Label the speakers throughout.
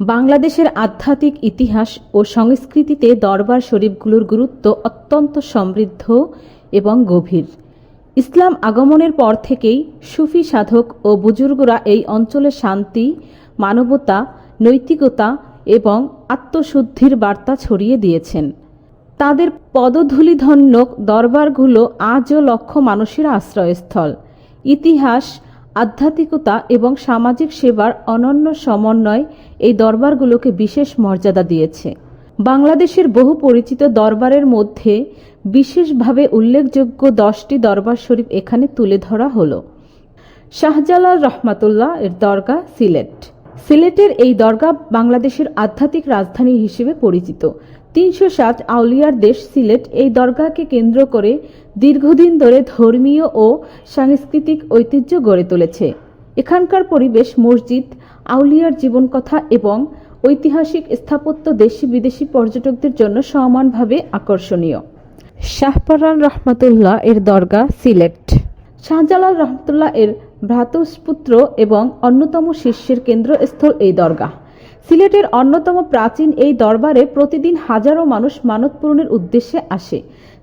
Speaker 1: বাংলাদেশের আধ্যাত্মিক ইতিহাস ও সংস্কৃতিতে দরবার শরীফগুলোর গুরুত্ব অত্যন্ত সমৃদ্ধ এবং গভীর। ইসলাম আগমনের পর থেকেই সুফি সাধক ও বুজুর্গরা এই অঞ্চলে শান্তি, মানবতা, নৈতিকতা এবং আত্মশুদ্ধির বার্তা ছড়িয়ে দিয়েছেন। তাদের পদধূলিধন্য দরবারগুলো আজও লক্ষ মানুষের আশ্রয়স্থল। ইতিহাস আধ্যাত্মিকতা এবং সামাজিক সেবার অনন্য সমন্বয় এই দরবারগুলোকে বিশেষ মর্যাদা দিয়েছে। বাংলাদেশের বহু পরিচিত দরবারের মধ্যে বিশেষভাবে উল্লেখযোগ্য দশটি দরবার শরীফ এখানে তুলে ধরা হলো। শাহজালাল রহমাতুল্লাহ এর দরগা সিলেট। সিলেটের এই দরগা বাংলাদেশের আধ্যাত্মিক রাজধানী হিসেবে পরিচিত। তিনশো সাত আউলিয়ার দেশ সিলেট এই দরগাকে কেন্দ্র করে দীর্ঘদিন ধরে ধর্মীয় ও সাংস্কৃতিক ঐতিহ্য গড়ে তুলেছে। এখানকার পরিবেশ, মসজিদ, আউলিয়ার জীবনকথা এবং ঐতিহাসিক স্থাপত্য দেশি বিদেশি পর্যটকদের জন্য সমানভাবে আকর্ষণীয়। শাহপরান রহমাতুল্লাহ এর দরগা সিলেট। শাহজালাল রহমতুল্লাহ এর ভ্রাতুষ্পুত্র এবং অন্যতম শিষ্যের কেন্দ্রস্থল এই দরগা সিলেটের অন্যতম প্রাচীন এই দরবারে প্রতিদিন হাজারো মানুষ মানত পূরণের উদ্দেশ্যে আসে।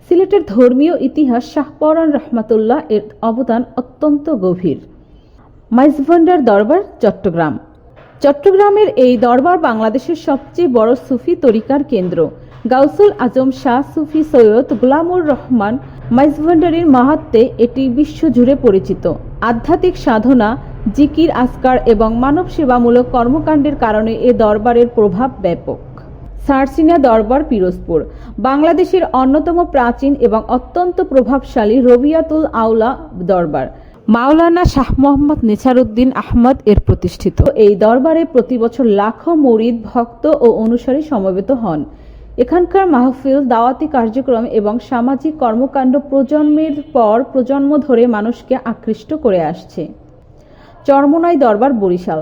Speaker 1: সিলেটের ধর্মীয় ইতিহাস শাহপরান রহমাতুল্লাহ এর অবদান অত্যন্ত গভীর। মাইজভান্ডার দরবার, চট্টগ্রাম। চট্টগ্রামের এই দরবার বাংলাদেশের সবচেয়ে বড় সুফি তরিকার কেন্দ্র। গাউসুল আজম শাহ সুফি সৈয়দ গুলামুর রহমান মাইজভান্ডারির মাহাত্মে এটি বিশ্বজুড়ে পরিচিত। আধ্যাত্মিক সাধনা জিকির, আসকার এবং মানব সেবামূলক কর্মকাণ্ডের কারণে এ দরবারের প্রভাব ব্যাপক। সারসিনা দরবার, পিরোজপুর। বাংলাদেশের অন্যতম প্রাচীন এবং অত্যন্ত প্রভাবশালী রবিয়াতুল আউলা দরবার। মাওলানা শাহ মোহাম্মদ নেছারউদ্দিন আহমদ এর প্রতিষ্ঠিত। এই দরবারে প্রতি বছর লাখো মরিদ, ভক্ত ও অনুসারী সমবেত হন। এখানকার মাহফিল, দাওয়াতি কার্যক্রম এবং সামাজিক কর্মকাণ্ড প্রজন্মের পর প্রজন্ম ধরে মানুষকে আকৃষ্ট করে আসছে। চরমনাই দরবার বরিশাল।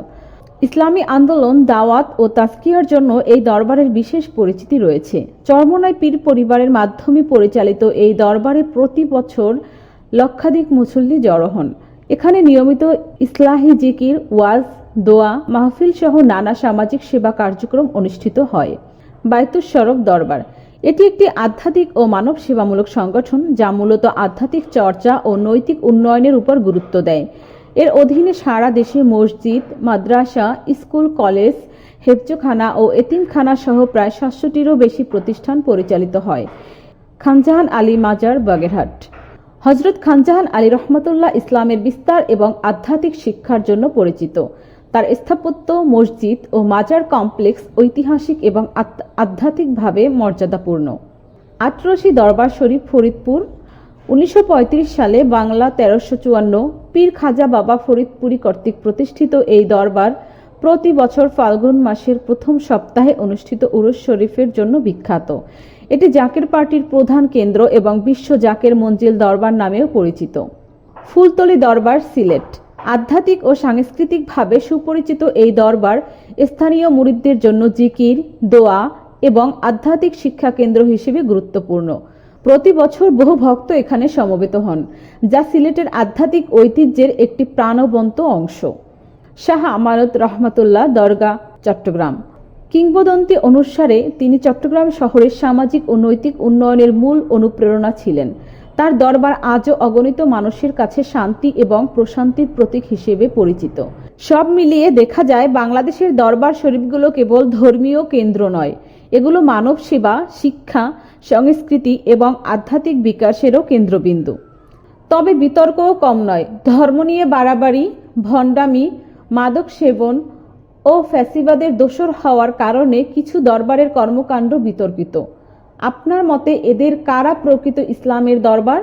Speaker 1: ইসলামী আন্দোলন, দাওয়াত ও তাস্কিয়ার জন্য এই দরবারের বিশেষ পরিচিতি রয়েছে। চরমনাই পীর পরিবারের মাধ্যমে পরিচালিত এই দরবারে প্রতি বছর লক্ষাধিক মুসল্লি জড়ো হন। এখানে নিয়মিত ইসলাহি জিকির, ওয়াজ, দোয়া, মাহফিল সহ নানা সামাজিক সেবা কার্যক্রম অনুষ্ঠিত হয়। বায়তুস সড়ক দরবার। এটি একটি আধ্যাত্মিক ও মানব সেবামূলক সংগঠন যা মূলত আধ্যাত্মিক চর্চা ও নৈতিক উন্নয়নের উপর গুরুত্ব দেয়। এর অধীনে সারা দেশে মসজিদ, মাদ্রাসা, স্কুল, কলেজ, হেফজখানা ও এতিমখানা সহ প্রায় সাতশোটিরও বেশি প্রতিষ্ঠান পরিচালিত হয়। খানজাহান আলী মাজার, বাগেরহাট। হজরত খানজাহান আলী রহমতুল্লাহ ইসলামের বিস্তার এবং আধ্যাত্মিক শিক্ষার জন্য পরিচিত। তার স্থাপত্য, মসজিদ ও মাজার কমপ্লেক্স ঐতিহাসিক এবং আধ্যাত্মিকভাবে মর্যাদাপূর্ণ। আটরশি দরবার শরীফ ফরিদপুর উনিশশো পঁয়ত্রিশ সালে বাংলা তেরোশো চুয়ান্ন পীর খাজা বাবা ফরিদপুরি কর্তৃক প্রতিষ্ঠিত এই দরবার প্রতি বছর ফাল্গুন মাসের প্রথম সপ্তাহে অনুষ্ঠিত উরুস শরীফের জন্য বিখ্যাত। এটি জাকের পার্টির প্রধান কেন্দ্র এবং বিশ্ব জাকের মঞ্জিল দরবার নামেও পরিচিত। ফুলতলি দরবার সিলেট। আধ্যাত্মিক ও সাংস্কৃতিকভাবে সুপরিচিত এই দরবার স্থানীয় মুরিদদের জন্য জিকির, দোয়া এবং আধ্যাত্মিক শিক্ষা কেন্দ্র হিসেবে গুরুত্বপূর্ণ। প্রতি বছর বহু ভক্ত এখানে সমবেত হন, যা সিলেটের আধ্যাত্মিক ঐতিহ্যের একটি প্রাণবন্ত অংশ। শাহ আমানত রহমতুল্লাহ দরগা চট্টগ্রাম। কিংবদন্তি অনুসারে তিনি চট্টগ্রাম শহরের সামাজিক ও নৈতিক উন্নয়নের মূল অনুপ্রেরণা ছিলেন। তার দরবার আজও অগণিত মানুষের কাছে শান্তি এবং প্রশান্তির প্রতীক হিসেবে পরিচিত। সব মিলিয়ে দেখা যায়, বাংলাদেশের দরবার শরীফগুলো কেবল ধর্মীয় কেন্দ্র নয়। এগুলো মানব সেবা, শিক্ষা সংস্কৃতি এবং আধ্যাত্মিক বিকাশেরও কেন্দ্রবিন্দু। তবে বিতর্কও কম নয়। ধর্ম নিয়ে বাড়াবাড়ি, ভণ্ডামি, মাদক সেবন ও ফ্যাসিবাদের দোসর হওয়ার কারণে কিছু দরবারের কর্মকাণ্ড বিতর্কিত। আপনার মতে এদের কারা প্রকৃত ইসলামের দরবার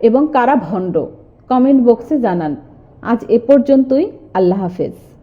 Speaker 1: এবং কারা ভণ্ড? কমেন্ট বক্সে জানান। আজ এ পর্যন্তই। আল্লাহ হাফেজ।